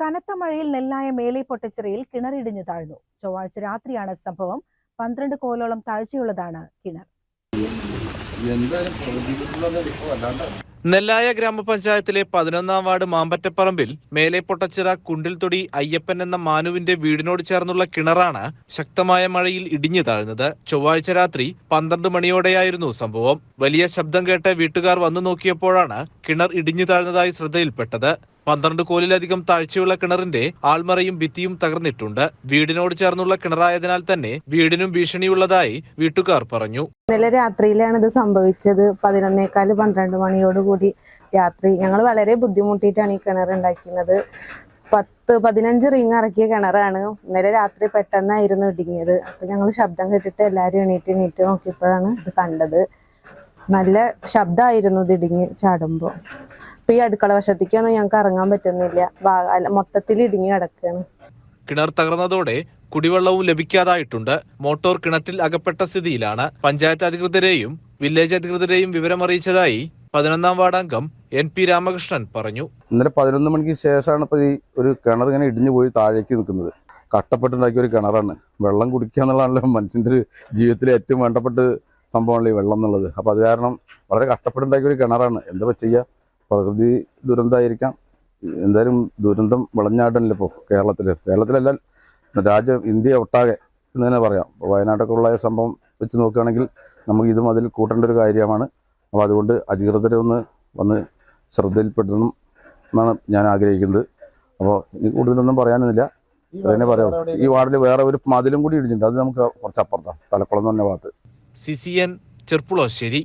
കനത്ത മഴയിൽ നെല്ലായ മേലെ പൊട്ടച്ചിറയിൽ കിണറിടിഞ്ഞു താഴ്ന്നു. ചൊവ്വാഴ്ച രാത്രിയാണ് സംഭവം. പന്ത്രണ്ട് കോലോളം താഴ്ചയുള്ളതാണ് കിണർ. നെല്ലായ ഗ്രാമപഞ്ചായത്തിലെ പതിനൊന്നാം വാർഡ് മാമ്പറ്റപ്പറമ്പിൽ മേലെ പൊട്ടച്ചിറ കുണ്ടിൽത്തൊടി അയ്യപ്പൻ എന്ന മാനുവിന്റെ വീടിനോട് ചേർന്നുള്ള കിണറാണ് ശക്തമായ മഴയിൽ ഇടിഞ്ഞു താഴ്ന്നത്. ചൊവ്വാഴ്ച രാത്രി പന്ത്രണ്ട് മണിയോടെയായിരുന്നു സംഭവം. വലിയ ശബ്ദം കേട്ട് വീട്ടുകാർ വന്നു നോക്കിയപ്പോഴാണ് കിണർ ഇടിഞ്ഞു താഴ്ന്നതായി ശ്രദ്ധയിൽപ്പെട്ടത്. പന്ത്രണ്ട് കോലിലധികം താഴ്ചയുള്ള കിണറിന്റെ ആൾമറയും ഭിത്തിയും തകർന്നിട്ടുണ്ട്. വീടിനോട് ചേർന്നുള്ള കിണറായതിനാൽ തന്നെ വീടിനും ഭീഷണിയുള്ളതായി വീട്ടുകാർ പറഞ്ഞു. ഇന്നലെ രാത്രിയിലാണ് ഇത് സംഭവിച്ചത്. പതിനൊന്നേക്കാൽ പന്ത്രണ്ട് മണിയോടുകൂടി രാത്രി ഞങ്ങൾ വളരെ ബുദ്ധിമുട്ടിയിട്ടാണ് ഈ കിണർ ഉണ്ടാക്കുന്നത് പത്ത് പതിനഞ്ച് റിങ് ഇറക്കിയ കിണറാണ് ഇന്നലെ രാത്രി പെട്ടെന്നായിരുന്നു ഇടുങ്ങിയത് അപ്പൊ ഞങ്ങൾ ശബ്ദം കേട്ടിട്ട് എല്ലാവരും എണീറ്റ് എണീറ്റ് നോക്കിയപ്പോഴാണ് ഇത് കണ്ടത്. നല്ല ശബ്ദമായിരുന്നു ഇത് ഇടുങ്ങി ചാടുമ്പോൾ. അപ്പൊ ഈ അടുക്കള വശത്തേക്കൊന്നും ഞങ്ങൾക്ക് ഇറങ്ങാൻ പറ്റുന്നില്ല. മൊത്തത്തിൽ ഇടുങ്ങി കിടക്കുകയാണ് കിണർ തകർന്നതോടെ കുടിവെള്ളവും ലഭിക്കാതായിട്ടുണ്ട്. മോട്ടോർ കിണറ്റിൽ അകപ്പെട്ട സ്ഥിതിയിലാണ് പഞ്ചായത്ത് അധികൃതരെയും വില്ലേജ് അധികൃതരെയും വിവരമറിയിച്ചതായി പതിനൊന്നാം വാർഡംഗം എൻ പി രാമകൃഷ്ണൻ പറഞ്ഞു. ഇന്നലെ പതിനൊന്ന് മണിക്ക് ശേഷമാണ് ഇപ്പോൾ ഈ ഒരു കിണർ ഇങ്ങനെ ഇടിഞ്ഞു പോയി താഴേക്ക് നിൽക്കുന്നത്. കട്ടപ്പെട്ടുണ്ടാക്കിയ ഒരു കിണറാണ്. വെള്ളം കുടിക്കുക എന്നുള്ളതാണല്ലോ മനുഷ്യന്റെ ഒരു ജീവിതത്തിലെ ഏറ്റവും വേണ്ടപ്പെട്ട സംഭവമാണല്ലോ ഈ വെള്ളം എന്നുള്ളത്. അപ്പോൾ അത് കാരണം വളരെ കഷ്ടപ്പെട്ടുണ്ടാക്കിയ ഒരു കിണറാണ്. എന്താ ചെയ്യുക പ്രകൃതി ദുരന്തമായിരിക്കാം. എന്തായാലും ദുരന്തം വിളഞ്ഞാടല്ലോ ഇപ്പോൾ കേരളത്തിൽ കേരളത്തിലല്ല രാജ്യം ഇന്ത്യ ഒട്ടാകെ എന്ന് തന്നെ പറയാം. ഇപ്പോൾ വയനാട്ടൊക്കെ ഉള്ള സംഭവം വെച്ച് നോക്കുകയാണെങ്കിൽ നമുക്ക് ഇതും അതിൽ കൂട്ടേണ്ട ഒരു കാര്യമാണ്. അപ്പോൾ അതുകൊണ്ട് അധികൃതരെ ഒന്ന് വന്ന് ശ്രദ്ധയിൽപ്പെടുത്തണം എന്നാണ് ഞാൻ ആഗ്രഹിക്കുന്നത്. അപ്പോൾ ഇനി കൂടുതലൊന്നും പറയാനൊന്നുമില്ല. ഇത്രേ പറയാം. ഈ വാർഡിൽ വേറെ ഒരു മതിലും കൂടി ഇടിച്ചിട്ടുണ്ട് അത് നമുക്ക് കുറച്ച് അപ്പുറത്താണ് തലക്കുളം എന്ന് പറഞ്ഞ ഭാഗത്ത്. C C N Cherpulassery.